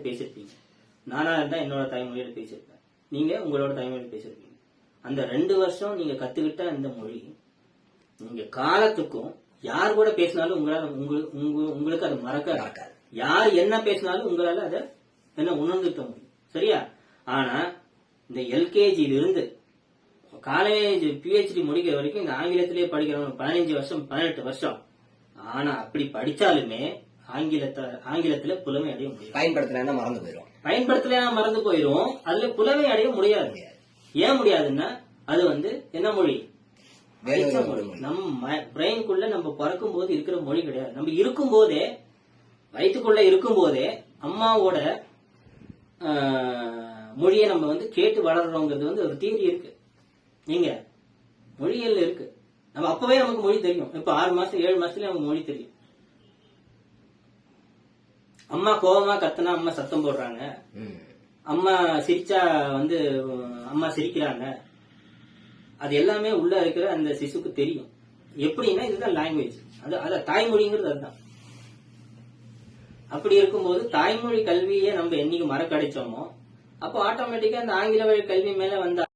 தாய்மொழியில பேசியிருப்பீங்க. நானா இருந்தா என்னோட தாய்மொழியில பேசியிருப்பேன். நீங்க உங்களோட தாய்மொழியில பேசியிருப்பீங்க. அந்த ரெண்டு வருஷம் நீங்க கத்துக்கிட்ட அந்த மொழி நீங்க காலத்துக்கும் யார் கூட பேசினாலும் உங்களால உங்களுக்கு உங்க- அது மறக்க மறக்காது. யார் என்ன பேசினாலும் உங்களால அதை என்ன உணர்ந்துட்ட முடியும். சரியா? ஆனா இந்த எல்கேஜியில இருந்து காலேஜ் பிஹெச்டி முடிக்கிற வரைக்கும் இந்த ஆங்கிலத்திலேயே படிக்கிறவங்க பதினஞ்சு வருஷம் பதினெட்டு வருஷம். ஆனா அப்படி படிச்சாலுமே ஆங்கிலத்தை ஆங்கிலத்துல புலமை அடைய முடியும் பயன்படுத்தலைன்னா மறந்து போயிடும் பயன்படுத்தலையா மறந்து போயிரும். அதுல புலமை அடைய முடியாது. ஏன் முடியாதுன்னா அது வந்து என்ன மொழி. நம்ம பிரெயின்குள்ள நம்ம பிறக்கும் போது இருக்கிற மொழி கிடையாது. நம்ம இருக்கும் போதே வயிற்றுக்குள்ள இருக்கும் போதே அம்மாவோட மொழியை நம்ம வந்து கேட்டு வளர்றோங்கிறது வந்து ஒரு தியரி இருக்கு. நீங்க மொழிகள் இருக்கு. நம்ம அப்பவே நமக்கு மொழி தெரியும். இப்ப ஆறு மாசம் ஏழு மாசத்துல நமக்கு மொழி தெரியும். அம்மா கோவமா கத்துனா அம்மா சத்தம் போடுறாங்க. அம்மா சிரிச்சா வந்து அம்மா சிரிக்கிறாங்க. அது எல்லாமே உள்ள இருக்கிற அந்த சிசுக்கு தெரியும். எப்படின்னா இதுதான் லாங்குவேஜ் அது அத தாய்மொழிங்கிறது அதுதான். அப்படி இருக்கும்போது தாய்மொழி கல்வியை நம்ம என்னைக்கு மறக்கடிச்சோமோ அப்போ ஆட்டோமேட்டிக்கா அந்த ஆங்கில வழி கல்வி மேல வந்த